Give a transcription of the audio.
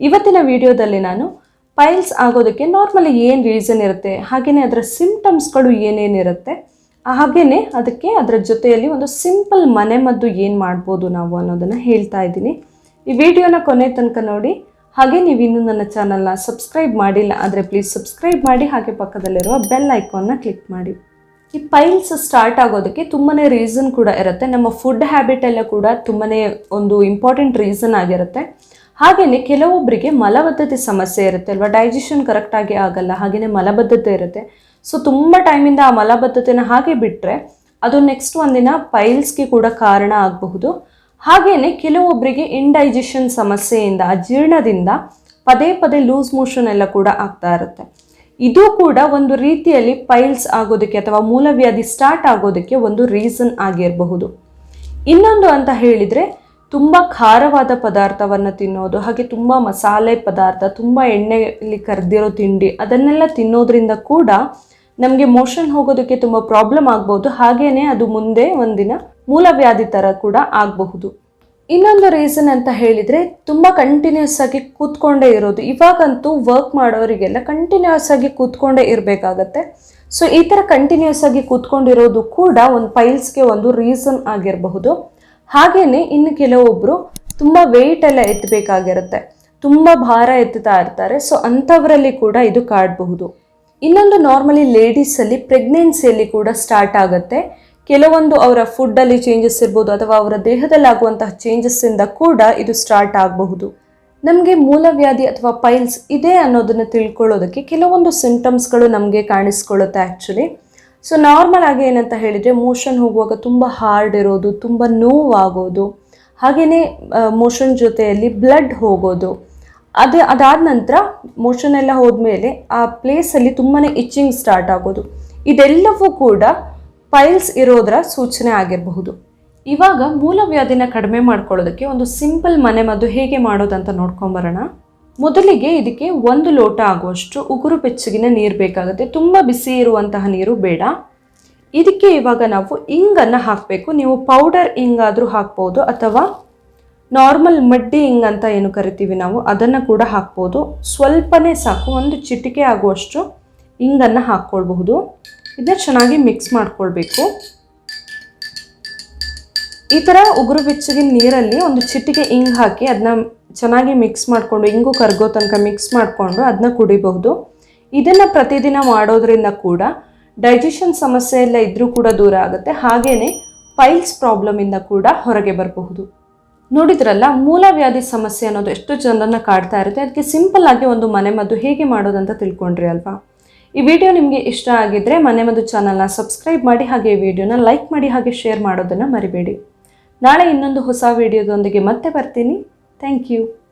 ಇವತ್ತಿನ ವಿಡಿಯೋದಲ್ಲಿ ನಾನು ಪೈಲ್ಸ್ ಆಗೋದಕ್ಕೆ ನಾರ್ಮಲಿ ಏನು ರೀಸನ್ ಇರುತ್ತೆ ಹಾಗೆಯೇ ಅದರ ಸಿಂಪ್ಟಮ್ಸ್ಗಳು ಏನೇನಿರುತ್ತೆ ಹಾಗೆಯೇ ಅದಕ್ಕೆ ಅದರ ಜೊತೆಯಲ್ಲಿ ಒಂದು ಸಿಂಪಲ್ ಮನೆಮದ್ದು ಏನು ಮಾಡ್ಬೋದು ನಾವು ಅನ್ನೋದನ್ನು ಹೇಳ್ತಾ ಇದ್ದೀನಿ. ಈ ವಿಡಿಯೋನ ಕೊನೆ ತನಕ ನೋಡಿ, ಹಾಗೆ ನೀವು ಇನ್ನೂ ನನ್ನ ಚಾನಲ್ನ ಸಬ್ಸ್ಕ್ರೈಬ್ ಮಾಡಿಲ್ಲ ಆದರೆ ಪ್ಲೀಸ್ ಸಬ್ಸ್ಕ್ರೈಬ್ ಮಾಡಿ, ಹಾಗೆ ಪಕ್ಕದಲ್ಲಿರುವ ಬೆಲ್ ಐಕಾನ್ನ ಕ್ಲಿಕ್ ಮಾಡಿ. ಈ ಪೈಲ್ಸ್ ಸ್ಟಾರ್ಟ್ ಆಗೋದಕ್ಕೆ ತುಂಬಾ ರೀಸನ್ ಕೂಡ ಇರುತ್ತೆ. ನಮ್ಮ ಫುಡ್ ಹ್ಯಾಬಿಟ್ ಎಲ್ಲ ಕೂಡ ತುಂಬಾ ಒಂದು ಇಂಪಾರ್ಟೆಂಟ್ ರೀಸನ್ ಆಗಿರುತ್ತೆ. ಹಾಗೆಯೇ ಕೆಲವೊಬ್ಬರಿಗೆ ಮಲಬದ್ಧತೆ ಸಮಸ್ಯೆ ಇರುತ್ತೆ ಅಲ್ವಾ? ಡೈಜೆಷನ್ ಕರೆಕ್ಟಾಗಿ ಆಗಲ್ಲ, ಹಾಗೆಯೇ ಮಲಬದ್ಧತೆ ಇರುತ್ತೆ. ಸೊ ತುಂಬ ಟೈಮಿಂದ ಆ ಮಲಬದ್ಧತೆನ ಹಾಗೆ ಬಿಟ್ಟರೆ ಅದು ನೆಕ್ಸ್ಟ್ ಒಂದಿನ ಪೈಲ್ಸ್ಗೆ ಕೂಡ ಕಾರಣ ಆಗಬಹುದು. ಹಾಗೆಯೇ ಕೆಲವೊಬ್ಬರಿಗೆ ಇಂಡೈಜೆಷನ್ ಸಮಸ್ಯೆಯಿಂದ, ಅಜೀರ್ಣದಿಂದ ಪದೇ ಪದೇ ಲೂಸ್ ಮೋಷನ್ ಎಲ್ಲ ಕೂಡ ಆಗ್ತಾ ಇರುತ್ತೆ. ಇದು ಕೂಡ ಒಂದು ರೀತಿಯಲ್ಲಿ ಪೈಲ್ಸ್ ಆಗೋದಕ್ಕೆ ಅಥವಾ ಮೂಲವ್ಯಾಧಿ ಸ್ಟಾರ್ಟ್ ಆಗೋದಕ್ಕೆ ಒಂದು ರೀಸನ್ ಆಗಿರಬಹುದು. ಇನ್ನೊಂದು ಅಂತ ಹೇಳಿದರೆ ತುಂಬ ಖಾರವಾದ ಪದಾರ್ಥವನ್ನು ತಿನ್ನೋದು, ಹಾಗೆ ತುಂಬ ಮಸಾಲೆ ಪದಾರ್ಥ, ತುಂಬ ಎಣ್ಣೆಯಲ್ಲಿ ಕರೆದಿರೋ ತಿಂಡಿ, ಅದನ್ನೆಲ್ಲ ತಿನ್ನೋದ್ರಿಂದ ಕೂಡ ನಮಗೆ ಮೋಷನ್ ಹೋಗೋದಕ್ಕೆ ತುಂಬ ಪ್ರಾಬ್ಲಮ್ ಆಗ್ಬೋದು. ಹಾಗೇನೆ ಅದು ಮುಂದೆ ಒಂದಿನ ಮೂಲವ್ಯಾಧಿ ಥರ ಕೂಡ ಆಗಬಹುದು. ಇನ್ನೊಂದು ರೀಸನ್ ಅಂತ ಹೇಳಿದರೆ, ತುಂಬ ಕಂಟಿನ್ಯೂಸ್ ಆಗಿ ಕೂತ್ಕೊಂಡೇ ಇರೋದು. ಇವಾಗಂತೂ ವರ್ಕ್ ಮಾಡೋರಿಗೆಲ್ಲ ಕಂಟಿನ್ಯೂಸ್ ಆಗಿ ಕೂತ್ಕೊಂಡೇ ಇರಬೇಕಾಗತ್ತೆ. ಸೊ ಈ ಥರ ಕಂಟಿನ್ಯೂಸ್ ಆಗಿ ಕೂತ್ಕೊಂಡಿರೋದು ಕೂಡ ಒಂದು ಪೈಲ್ಸ್ಗೆ ಒಂದು ರೀಸನ್ ಆಗಿರಬಹುದು. ಹಾಗೆಯೇ ಇನ್ನು ಕೆಲವೊಬ್ಬರು ತುಂಬ ವೆಯ್ಟ್ ಎಲ್ಲ ಎತ್ತಬೇಕಾಗಿರುತ್ತೆ ತುಂಬ ಭಾರ ಎತ್ತುತ್ತಾ ಇರ್ತಾರೆ. ಸೊ ಅಂಥವರಲ್ಲಿ ಕೂಡ ಇದು ಕಾಡಬಹುದು. ಇನ್ನೊಂದು ನಾರ್ಮಲಿ ಲೇಡೀಸಲ್ಲಿ ಪ್ರೆಗ್ನೆನ್ಸಿಯಲ್ಲಿ ಕೂಡ ಸ್ಟಾರ್ಟ್ ಆಗುತ್ತೆ. ಕೆಲವೊಂದು ಅವರ ಫುಡ್ಡಲ್ಲಿ ಚೇಂಜಸ್ ಇರ್ಬೋದು ಅಥವಾ ಅವರ ದೇಹದಲ್ಲಿ ಆಗುವಂತಹ ಚೇಂಜಸ್ಸಿಂದ ಕೂಡ ಇದು ಸ್ಟಾರ್ಟ್ ಆಗಬಹುದು. ನಮಗೆ ಮೂಲವ್ಯಾಧಿ ಅಥವಾ ಪೈಲ್ಸ್ ಇದೆ ಅನ್ನೋದನ್ನು ತಿಳ್ಕೊಳ್ಳೋದಕ್ಕೆ ಕೆಲವೊಂದು ಸಿಂಟಮ್ಸ್ಗಳು ನಮಗೆ ಕಾಣಿಸ್ಕೊಳ್ಳುತ್ತೆ ಆ್ಯಕ್ಚುಲಿ ಸೊ ನಾರ್ಮಲ್ ಆಗಿ ಏನಂತ ಹೇಳಿದರೆ ಮೋಷನ್ ಹೋಗುವಾಗ ತುಂಬ ಹಾರ್ಡ್ ಇರೋದು, ತುಂಬ ನೋವಾಗೋದು. ಹಾಗೆಯೇ ಮೋಷನ್ ಜೊತೆಯಲ್ಲಿ ಬ್ಲಡ್ ಹೋಗೋದು. ಅದೇ, ಅದಾದ ನಂತರ ಮೋಷನ್ ಎಲ್ಲ ಹೋದ್ಮೇಲೆ ಆ ಪ್ಲೇಸಲ್ಲಿ ತುಂಬಾ ಇಚ್ಚಿಂಗ್ ಸ್ಟಾರ್ಟ್ ಆಗೋದು. ಇದೆಲ್ಲವೂ ಕೂಡ ಪೈಲ್ಸ್ ಇರೋದರ ಸೂಚನೆ ಆಗಿರಬಹುದು. ಇವಾಗ ಮೂಲವ್ಯಾಧಿನ ಕಡಿಮೆ ಮಾಡ್ಕೊಳ್ಳೋದಕ್ಕೆ ಒಂದು ಸಿಂಪಲ್ ಮನೆಮದ್ದು ಹೇಗೆ ಮಾಡೋದಂತ ನೋಡ್ಕೊಂಬರೋಣ. ಮೊದಲಿಗೆ ಇದಕ್ಕೆ ಒಂದು ಲೋಟ ಆಗುವಷ್ಟು ಉಗುರು ಬೆಚ್ಚಗಿನ ನೀರು ಬೇಕಾಗುತ್ತೆ. ತುಂಬ ಬಿಸಿ ಇರುವಂತಹ ನೀರು ಬೇಡ. ಇದಕ್ಕೆ ಇವಾಗ ನಾವು ಇಂಗನ್ನು ಹಾಕಬೇಕು. ನೀವು ಪೌಡರ್ ಇಂಗಾದರೂ ಹಾಕ್ಬೋದು ಅಥವಾ ನಾರ್ಮಲ್ ಮಡ್ಡಿ ಇಂಗ್ ಅಂತ ಏನು ಕರಿತೀವಿ ನಾವು, ಅದನ್ನು ಕೂಡ ಹಾಕ್ಬೋದು. ಸ್ವಲ್ಪನೇ ಸಾಕು, ಒಂದು ಚಿಟಿಕೆ ಆಗುವಷ್ಟು ಇಂಗನ್ನು ಹಾಕ್ಕೊಳ್ಬಹುದು. ಇದನ್ನ ಚೆನ್ನಾಗಿ ಮಿಕ್ಸ್ ಮಾಡ್ಕೊಳ್ಬೇಕು. ಈ ಥರ ಉಗುರು ಬೆಚ್ಚಗಿನ ನೀರಲ್ಲಿ ಒಂದು ಚಿಟಿಕೆ ಇಂಗ್ ಹಾಕಿ, ಅದನ್ನ ಚೆನ್ನಾಗಿ ಮಿಕ್ಸ್ ಮಾಡಿಕೊಂಡು ಹಿಂಗೂ ಕರ್ಗೋ ತನಕ ಮಿಕ್ಸ್ ಮಾಡಿಕೊಂಡು ಅದನ್ನ ಕುಡಿಬಹುದು. ಇದನ್ನು ಪ್ರತಿದಿನ ಮಾಡೋದ್ರಿಂದ ಕೂಡ ಡೈಜೆಷನ್ ಸಮಸ್ಯೆ ಎಲ್ಲ ಇದ್ರೂ ಕೂಡ ದೂರ ಆಗುತ್ತೆ. ಹಾಗೆಯೇ ಪೈಲ್ಸ್ ಪ್ರಾಬ್ಲಮಿಂದ ಕೂಡ ಹೊರಗೆ ಬರಬಹುದು. ನೋಡಿದ್ರಲ್ಲ ಮೂಲವ್ಯಾಧಿ ಸಮಸ್ಯೆ ಅನ್ನೋದು ಎಷ್ಟು ಜನರನ್ನು ಕಾಡ್ತಾ ಇರುತ್ತೆ. ಅದಕ್ಕೆ ಸಿಂಪಲ್ ಆಗಿ ಒಂದು ಮನೆಮದ್ದು ಹೇಗೆ ಮಾಡೋದಂತ ತಿಳ್ಕೊಂಡ್ರಿ ಅಲ್ವಾ? ಈ ವಿಡಿಯೋ ನಿಮಗೆ ಇಷ್ಟ ಆಗಿದ್ರೆ ಮನೆಮದ್ದು ಚಾನಲ್ನ ಸಬ್ಸ್ಕ್ರೈಬ್ ಮಾಡಿ, ಹಾಗೆ ಈ ವಿಡಿಯೋನ ಲೈಕ್ ಮಾಡಿ, ಹಾಗೆ ಶೇರ್ ಮಾಡೋದನ್ನು ಮರಿಬೇಡಿ. ನಾಳೆ ಇನ್ನೊಂದು ಹೊಸ ವಿಡಿಯೋದೊಂದಿಗೆ ಮತ್ತೆ ಬರ್ತೀನಿ. Thank you.